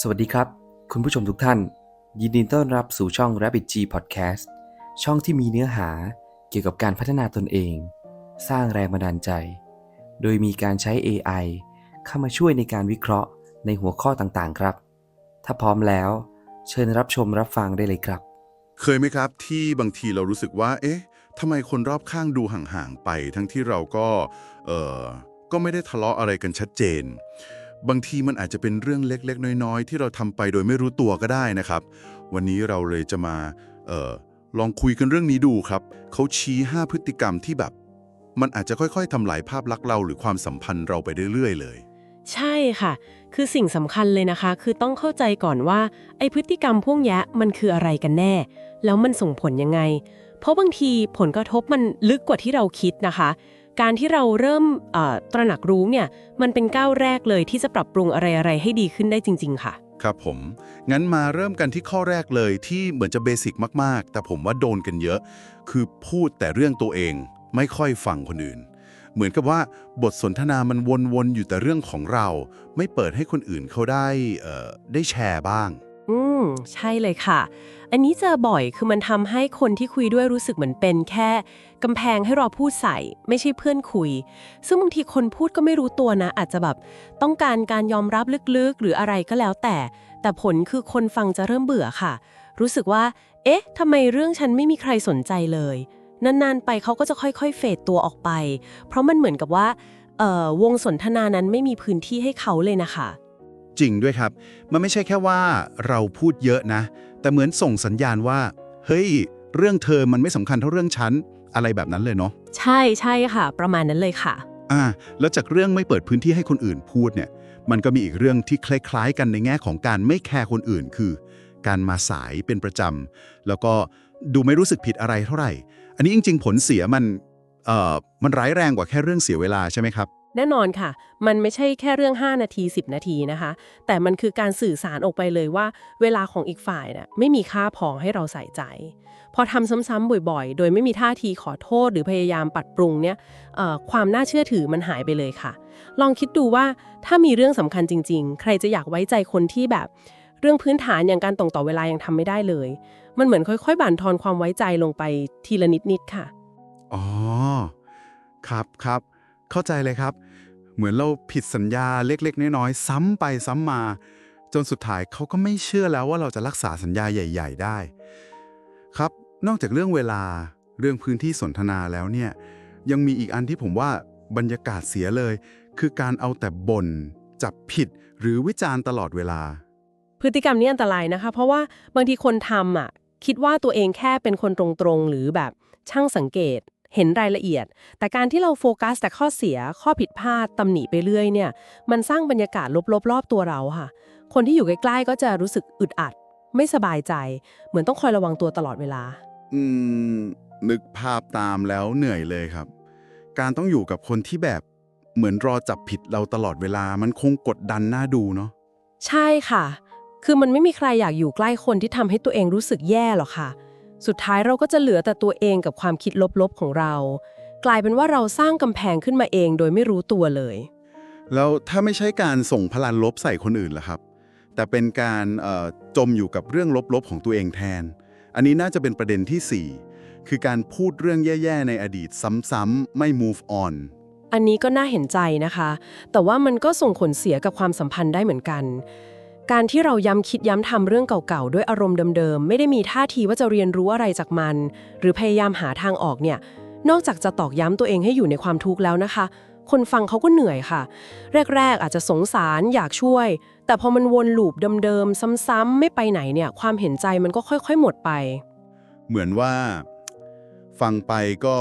สวัสดีครับ คุณผู้ชมทุกท่าน ยินดีต้อนรับสู่ช่อง Rabbit G Podcast ช่องที่มีเนื้อหาเกี่ยวกับการพัฒนาตนเอง สร้างแรงบันดาลใจ โดยมีการใช้ AI เข้ามาช่วยในการวิเคราะห์ในหัวข้อต่างๆ ครับ ถ้าพร้อมแล้ว เชิญรับชมรับฟังได้เลยครับ เคยไหมครับที่บางทีเรารู้สึกว่า เอ๊ะทำไมคนรอบข้างดูห่างๆไป ทั้งที่เราก็เอ่อก็ไม่ได้ทะเลาะอะไรกันชัดเจน บางทีมันอาจจะเป็นเรื่องเล็กๆ น้อยๆ ที่เราทำไปโดยไม่รู้ตัวก็ได้นะครับ วันนี้เราเลยจะมาเออลองคุยกันเรื่องนี้ดูครับเขาชี้ 5 พฤติกรรมที่แบบ มันอาจจะค่อยๆทำลายภาพลักษณ์เราหรือความสัมพันธ์เราไปเรื่อยๆเลย ใช่ค่ะ คือสิ่งสำคัญเลยนะคะ คือต้องเข้าใจก่อนว่าไอพฤติกรรมพวกนี้มันคืออะไรกันแน่ แล้วมันส่งผลยังไง เพราะบางทีผลกระทบมันลึกกว่าที่เราคิดนะคะ การที่เราเริ่มตระหนักรู้เนี่ยมันเป็นก้าวแรกเลยที่จะปรับปรุงอะไรๆให้ดีขึ้นได้จริง ๆ ค่ะ ครับผม งั้นมาเริ่มกันที่ข้อแรกเลยที่เหมือนจะเบสิกมากๆ แต่ผมว่าโดนกันเยอะ คือพูดแต่เรื่องตัวเองไม่ค่อยฟังคนอื่น เหมือนกับว่าบทสนทนามันวนๆอยู่แต่เรื่องของเรา ไม่เปิดให้คนอื่นเขาได้ได้แชร์บ้าง อืม ใช่เลยค่ะ อันนี้เจอบ่อยคือมันทำให้คนที่คุยด้วยรู้สึกเหมือนเป็นแค่กำแพงให้เราพูดใส่ ไม่ใช่เพื่อนคุย ซึ่งบางทีคนพูดก็ไม่รู้ตัวนะ อาจจะแบบต้องการการยอมรับลึกๆ หรืออะไรก็แล้วแต่ แต่ผลคือคนฟังจะเริ่มเบื่อค่ะ รู้สึกว่า เอ๊ะทำไมเรื่องฉันไม่มีใครสนใจเลย นานๆไปเขาก็จะค่อยๆ เฟดตัวออกไป เพราะมันเหมือนกับว่าเอ่อวงสนทนานั้นไม่มีพื้นที่ให้เขาเลยนะคะ จริงด้วยครับ มันไม่ใช่แค่ว่าเราพูดเยอะนะ แต่เหมือนส่งสัญญาณว่า เฮ้ย เรื่องเธอมันไม่สำคัญเท่าเรื่องฉัน อะไรแบบนั้นเลยเนาะ ใช่ใช่ค่ะ ประมาณนั้นเลยค่ะ อ่า แล้วจากเรื่องไม่เปิดพื้นที่ให้คนอื่นพูดเนี่ย มันก็มีอีกเรื่องที่คล้ายๆ กันในแง่ของการไม่แคร์คนอื่น คือ การมาสายเป็นประจำ แล้วก็ดูไม่รู้สึกผิดอะไรเท่าไหร่ อันนี้จริง ๆ ผลเสียมัน เอ่อ มันร้ายแรงกว่าแค่เรื่องเสียเวลาใช่ไหมครับ แน่นอนค่ะ มันไม่ใช่แค่เรื่อง 5 นาที 10 นาทีนะคะ แต่มันคือการสื่อสารออกไปเลยว่า เวลาของอีกฝ่ายน่ะไม่มีค่าพอให้เราใส่ใจ พอทำซ้ำๆบ่อยๆ โดยไม่มีท่าทีขอโทษหรือพยายามปัดปรุงเนี่ยความน่าเชื่อถือมันหายไปเลยค่ะ ลองคิดดูว่าถ้ามีเรื่องสำคัญจริง ๆ ใครจะอยากไว้ใจคนที่แบบ เรื่องพื้นฐานอย่างการตรงต่อเวลายังทำไม่ได้เลย มันเหมือนค่อย ๆ บั่นทอนความไว้ใจลงไปทีละนิดๆค่ะอ๋อครับครับ เข้าใจเลยครับ เหมือนเราผิดสัญญาเล็กๆ น้อยๆ ซ้ำไปซ้ำมา จนสุดท้ายเขาก็ไม่เชื่อแล้วว่าเราจะรักษาสัญญาใหญ่ ๆ ได้ ครับ นอกจากเรื่องเวลาเรื่องพื้นที่สนทนาแล้วเนี่ย ยังมีอีกอันที่ผมว่าบรรยากาศเสียเลย คือการเอาแต่บ่นจับผิดหรือวิจารณ์ตลอดเวลา พฤติกรรมนี้อันตรายนะคะ เพราะว่าบางทีคนทำอะคิดว่าตัวเองแค่เป็นคนตรงๆ หรือแบบช่างสังเกต เห็นรายละเอียด แต่การที่เราโฟกัสแต่ข้อเสีย ข้อผิดพลาดตำหนิไปเรื่อยเนี่ย มันสร้างบรรยากาศลบๆรอบตัวเราค่ะ คนที่อยู่ใกล้ๆก็จะรู้สึกอึดอัด ไม่สบายใจ เหมือนต้องคอยระวังตัวตลอดเวลา อืม นึกภาพตามแล้วเหนื่อยเลยครับ การต้องอยู่กับคนที่แบบเหมือนรอจับผิดเราตลอดเวลา มันคงกดดันน่าดูเนาะ ใช่ค่ะ คือมันไม่มีใครอยากอยู่ใกล้คนที่ทำให้ตัวเองรู้สึกแย่หรอกค่ะ สุดท้ายเราก็จะเหลือแต่ตัวเองกับความคิดลบๆของเรา กลายเป็นว่าเราสร้างกำแพงขึ้นมาเองโดยไม่รู้ตัวเลย แล้วถ้าไม่ใช่การส่งพลังลบใส่คนอื่นล่ะครับ แต่เป็นการเอ่อจมอยู่กับเรื่องลบๆของตัวเองแทน อันนี้น่าจะเป็นประเด็นที่ 4 คือการพูดเรื่องแย่ๆในอดีตซ้ำๆไม่ move on อันนี้ก็น่าเห็นใจนะคะ แต่ว่ามันก็ส่งผลเสียกับความสัมพันธ์ได้เหมือนกัน การที่เราย้ำคิดย้ำทำเรื่องเก่าๆ ด้วยอารมณ์เดิมๆ ไม่ได้มีท่าทีว่าจะเรียนรู้อะไรจากมัน หรือพยายามหาทางออกเนี่ย นอกจากจะตอกย้ำตัวเองให้อยู่ในความทุกข์แล้วนะคะ คนฟังเขาก็เหนื่อยค่ะ แรกๆ อาจจะสงสารอยากช่วย แต่พอมันวนลูปเดิมๆ ซ้ำๆ ไม่ไปไหนเนี่ย ความเห็นใจมันก็ค่อยๆ หมดไป เหมือนว่า ฟังไปก็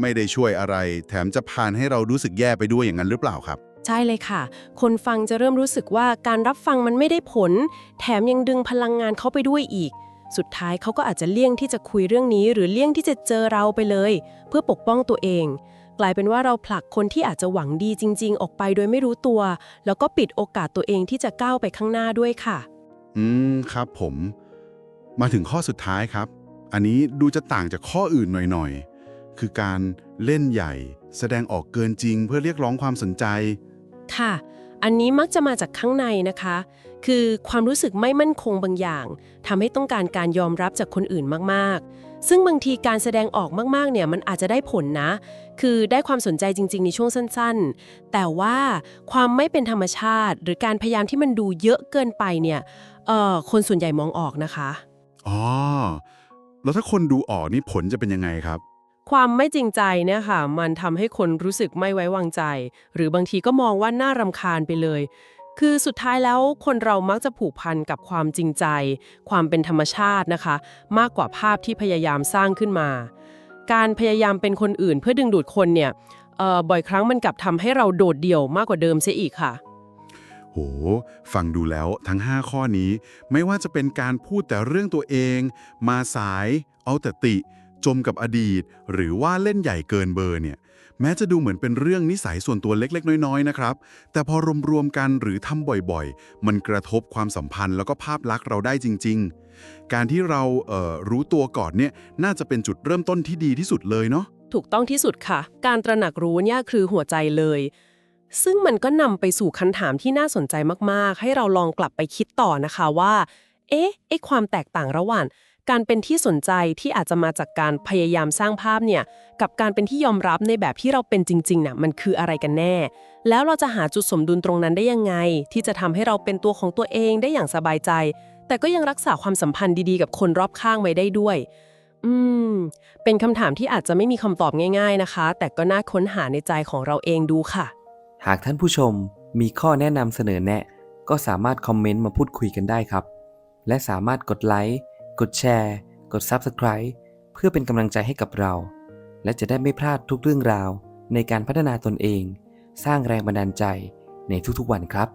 ไม่ได้ช่วยอะไร แถมจะพานให้เรารู้สึกแย่ไปด้วยอย่างนั้นหรือเปล่าครับ ใช่เลยค่ะ คนฟังจะเริ่มรู้สึกว่าการรับฟังมันไม่ได้ผล แถมยังดึงพลังงานเขาไปด้วยอีก สุดท้ายเขาก็อาจจะเลี่ยงที่จะคุยเรื่องนี้ หรือเลี่ยงที่จะเจอเราไปเลย เพื่อปกป้องตัวเอง กลายเป็นว่าเราผลักคนที่อาจจะหวังดีจริง ๆ ออกไปโดยไม่รู้ตัว แล้วก็ปิดโอกาสตัวเองที่จะก้าวไปข้างหน้าด้วยค่ะ อืมครับผม มาถึงข้อสุดท้ายครับ อันนี้ดูจะต่างจากข้ออื่นหน่อยๆคือการเล่นใหญ่ แสดงออกเกินจริงเพื่อเรียกร้องความสนใจ ค่ะ อันนี้มักจะมาจากข้างในนะคะ คือความรู้สึกไม่มั่นคงบางอย่างทำให้ต้องการการยอมรับจากคนอื่นมากๆ ซึ่งบางทีการแสดงออกมากๆ เนี่ยมันอาจจะได้ผลนะ คือได้ความสนใจจริง ๆ ในช่วงสั้น ๆ แต่ว่าความไม่เป็นธรรมชาติ หรือการพยายามที่มันดูเยอะเกินไปเนี่ยเอ่อคนส่วนใหญ่มองออกนะคะ อ๋อ แล้วถ้าคนดูออกนี่ผลจะเป็นยังไงครับ ความไม่จริงใจเนี่ยค่ะ มันทำให้คนรู้สึกไม่ไว้วางใจ หรือบางทีก็มองว่าน่ารำคาญไปเลย คือสุดท้ายแล้วคนเรามักจะผูกพันกับความจริงใจ ความเป็นธรรมชาตินะคะ มากกว่าภาพที่พยายามสร้างขึ้นมา การพยายามเป็นคนอื่นเพื่อดึงดูดคนเนี่ยเอ่อบ่อยครั้งมันกลับทำให้เราโดดเดี่ยวมากกว่าเดิมเสียอีกค่ะโห ฟังดูแล้วทั้ง 5 ข้อนี้ ไม่ว่าจะเป็นการพูดแต่เรื่องตัวเอง มาสาย เอาแต่ติ จมกับอดีต หรือว่าเล่นใหญ่เกินเบอร์เนี่ย แม้จะดูเหมือนเป็นเรื่องนิสัยส่วนตัวเล็กๆ น้อยๆนะครับ แต่พอรวมๆกันหรือทำบ่อยๆ มันกระทบความสัมพันธ์แล้วก็ภาพลักษณ์เราได้จริง ๆ การที่เราเอ่อรู้ตัวก่อนเนี่ยน่าจะเป็นจุดเริ่มต้นที่ดีที่สุดเลยเนาะถูกต้องที่สุดค่ะ การตระหนักรู้เนี่ยคือหัวใจเลย ซึ่งมันก็นำไปสู่คำถามที่น่าสนใจมากๆ ให้เราลองกลับไปคิดต่อนะคะว่า เอ๊ะไอความแตกต่างระหว่าง การเป็นที่สนใจที่อาจจะมาจากการพยายามสร้างภาพเนี่ยกับการเป็นที่ยอมรับในแบบที่เราเป็นจริงๆน่ะมันคืออะไรกันแน่ แล้วเราจะหาจุดสมดุลตรงนั้นได้ยังไง ที่จะทำให้เราเป็นตัวของตัวเองได้อย่างสบายใจ แต่ก็ยังรักษาความสัมพันธ์ดีๆ กับคนรอบข้างไว้ได้ด้วย อืม เป็นคำถามที่อาจจะไม่มีคำตอบง่าย ๆนะคะ แต่ก็น่าค้นหาในใจของเราเองดูค่ะ หากท่านผู้ชมมีข้อแนะนำเสนอแนะ ก็สามารถคอมเมนต์มาพูดคุยกันได้ครับ และสามารถกดไลค์ กดแชร์ กด Subscribe เพื่อเป็นกำลังใจให้กับเรา และจะได้ไม่พลาดทุกเรื่องราวในการพัฒนาตนเอง สร้างแรงบันดาลใจในทุกๆวันครับ